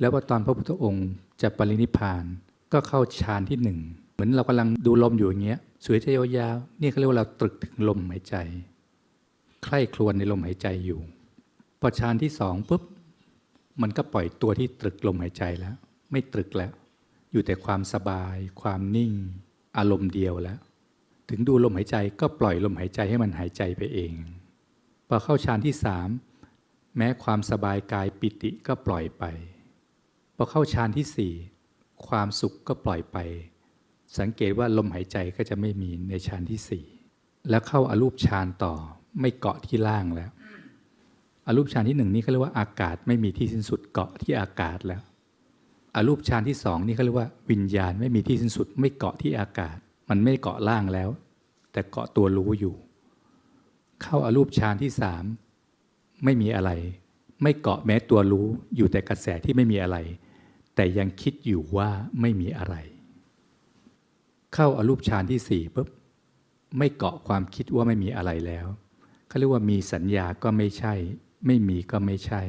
แล้วพอตอนพระพุทธองค์จะปรินิพานก็เข้าฌานที่หนึ่งเหมือนเรากำลังดูลมอยู่อย่างเงี้ยสวยใจยาวๆนี่เขาเรียกว่าเราตรึกถึงลมหายใจ ใคร่ครวญในลมหายใจอยู่ พอฌานที่สองปุ๊บมันก็ปล่อยตัวที่ตรึกลมหายใจแล้ว ไม่ตรึกแล้ว อยู่แต่ความสบาย ความนิ่ง อารมณ์เดียวแล้ว ถึงดูลมหายใจก็ปล่อยลมหายใจให้มันหายใจไปเองพอเข้าฌานที่สามแม้ความสบายกายปิติก็ปล่อยไป อเข้าฌานที่สี่ความสุขก็ปล่อยไป สังเกตว่าลมหายใจก็จะไม่มีในฌานที่สี่แล้วเข้าอารูปฌานต่อไม่เกาะที่ล่างแล้วอารูปฌานที่หนึ่งนี่เขาเรียกว่าอากาศไม่มีที่สิ้นสุดเกาะที่อากาศแล้วอารูปฌานที่สองนี่เขาเรียกว่าวิญญาณไม่มีที่สิ้นสุด ไม่เกาะที่อากาศ มันไม่เกาะล่างแล้ว แต่เกาะตัวรู้อยู่ เข้าอารูปฌานที่สามไม่มีอะไร ไม่เกาะแม้ตัวรู้อยู่แต่กระแสที่ไม่มีอะไร แต่ยังคิดอยู่ว่าไม่มีอะไร เข้าอารูปฌานที่สี่ปุ๊บไม่เกาะความคิดว่าไม่มีอะไรแล้วเขาเรียกว่ามีสัญญาก็ไม่ใช่ ไม่มีก็ไม่ใช่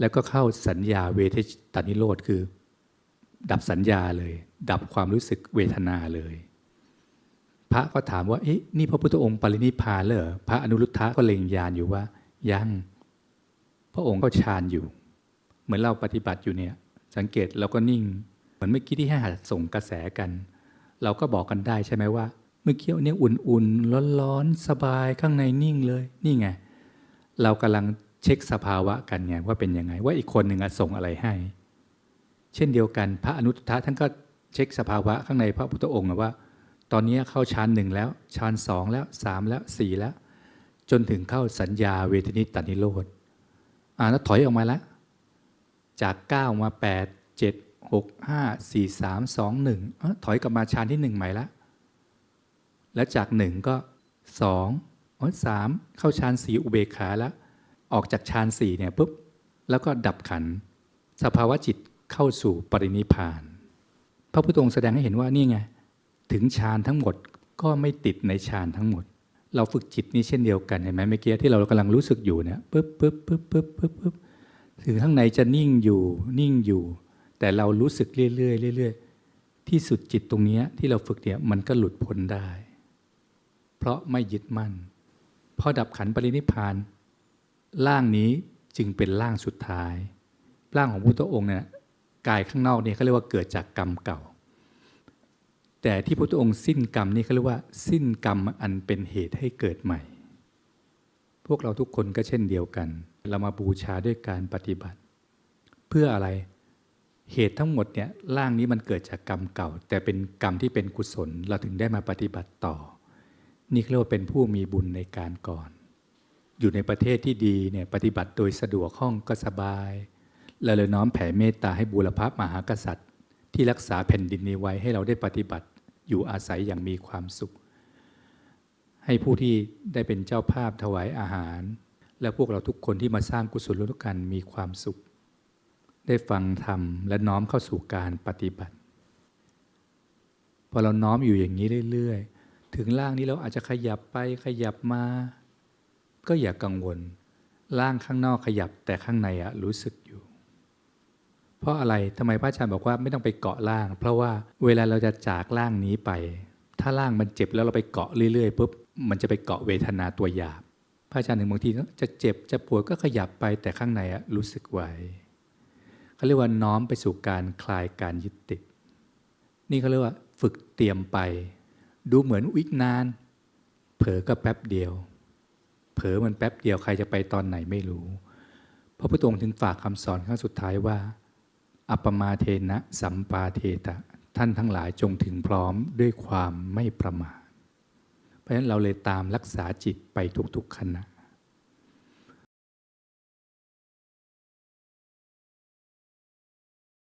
แล้วก็เข้าสัญญาเวทตานิโรธคือ ดับสัญญาเลย ดับความรู้สึกเวทนาเลย พระก็ถามว่าเอ๊ะนี่พระพุทธองค์ปรินิพพานเลยเหรอพระอนุรุทธะก็เล็งยานอยู่ว่ายังพระองค์ก็ฌานอยู่ เหมือนเราปฏิบัติอยู่เนี่ย สังเกตเราก็นิ่ง เหมือนเมื่อกี้ที่ให้หัดส่งกระแสกัน เราก็บอกกันได้ใช่ไหมว่า เมื่อกี้เนี่ยอุ่นๆร้อนๆสบายข้างในนิ่งเลยนี่ไง เรากำลังเช็คสภาวะกันไงว่าเป็นยังไง ว่าอีกคนหนึ่งส่งอะไรให้ เช่นเดียวกันพระอนุตตะท่านก็เช็คสภาวะข้างในพระพุทธองค์ว่า ตอนนี้เข้าฌานหนึ่งแล้วฌานสองแล้วสามแล้วสี่แล้ว จนถึงเข้าสัญญาเวทนิตานิโรธอ่าแล้วถอยออกมาแล้ว จากเก้ามาแปดเจ็ดหกห้าสี่สามสองหนึ่งถอยกลับมาฌานที่หนึ่งใหม่ละ แล้วจากหนึ่งก็สองอ๋อสามเข้าฌานสี่อุเบกขาแล้ว ออกจากฌานสี่เนี่ยปุ๊บ แล้วก็ดับขัน สภาวะจิตเข้าสู่ปรินิพาน พระพุทธองค์แสดงให้เห็นว่านี่ไง ถึงฌานทั้งหมดก็ไม่ติดในฌานทั้งหมด เราฝึกจิตนี้เช่นเดียวกันเห็นไหมเมื่อกี้ที่เรากำลังรู้สึกอยู่เนี่ยปึ๊บปึ๊บปึ๊บปึ๊บปึ๊บปึ๊บ ถึงข้างในจะนิ่งอยู่นิ่งอยู่ แต่เรารู้สึกเรื่อยๆเรื่อยๆที่สุดจิตตรงนี้ที่เราฝึกเนี่ยมันก็หลุดพ้นได้ เพราะไม่ยึดมั่นพอดับขันปรินิพานร่างนี้จึงเป็นร่างสุดท้าย ร่างของพุทธองค์เนี่ยกายข้างนอกเนี่ยเขาเรียกว่าเกิดจากกรรมเก่า แต่ที่พระพุทธองค์สิ้นกรรมนี่เขาเรียกว่า สิ้นกรรมอันเป็นเหตุให้เกิดใหม่ พวกเราทุกคนก็เช่นเดียวกัน เรามาบูชาด้วยการปฏิบัติ เพื่ออะไรเหตุทั้งหมดเนี่ยร่างนี้มันเกิดจากกรรมเก่า แต่เป็นกรรมที่เป็นกุศลเราถึงได้มาปฏิบัติต่อ นี่เรียกว่าเป็นผู้มีบุญในการก่อน อยู่ในประเทศที่ดีเนี่ยปฏิบัติโดยสะดวกห้องก็สบาย แล้วเลยน้อมแผ่เมตตาให้บูรพมหากษัตริย์ ที่รักษาแผ่นดินนี้ไว้ให้เราได้ปฏิบัติอยู่อาศัยอย่างมีความสุข ให้ผู้ที่ได้เป็นเจ้าภาพถวายอาหาร และพวกเราทุกคนที่มาสร้างกุศลทุกกันมีความสุข ได้ฟังธรรมและน้อมเข้าสู่การปฏิบัติ พอเราน้อมอยู่อย่างนี้เรื่อยๆ ถึงร่างนี้เราอาจจะขยับไปขยับมา ก็อย่ากังวล ร่างข้างนอกขยับแต่ข้างในอะรู้สึกอยู่ เพราะอะไรทำไมพระอาจารย์บอกว่าไม่ต้องไปเกาะร่าง เพราะว่าเวลาเราจะจากร่างนี้ไป ถ้าร่างมันเจ็บแล้วเราไปเกาะเรื่อยๆปุ๊บมันจะไปเกาะเวทนาตัวหยาบ ระอาจารย์ถึงบางทีจะเจ็บจะปวดก็ขยับไปแต่ข้างในรู้สึกไหวเขาเรียกว่าน้อมไปสู่การคลายการยึดติด นี่เขาเรียกว่าฝึกเตรียมไป ดูเหมือนวิกนาน เผลอก็แป๊บเดียว เผลอมันแป๊บเดียวใครจะไปตอนไหนไม่รู้ พระพุทธองค์ถึงฝากคำสอนครั้งสุดท้ายว่า อัปปมาเทนะสัมปาเทตะ ท่านทั้งหลายจงถึงพร้อมด้วยความไม่ประมาท เพราะฉะนั้นเราเลยตามรักษาจิตไปทุกๆขณะ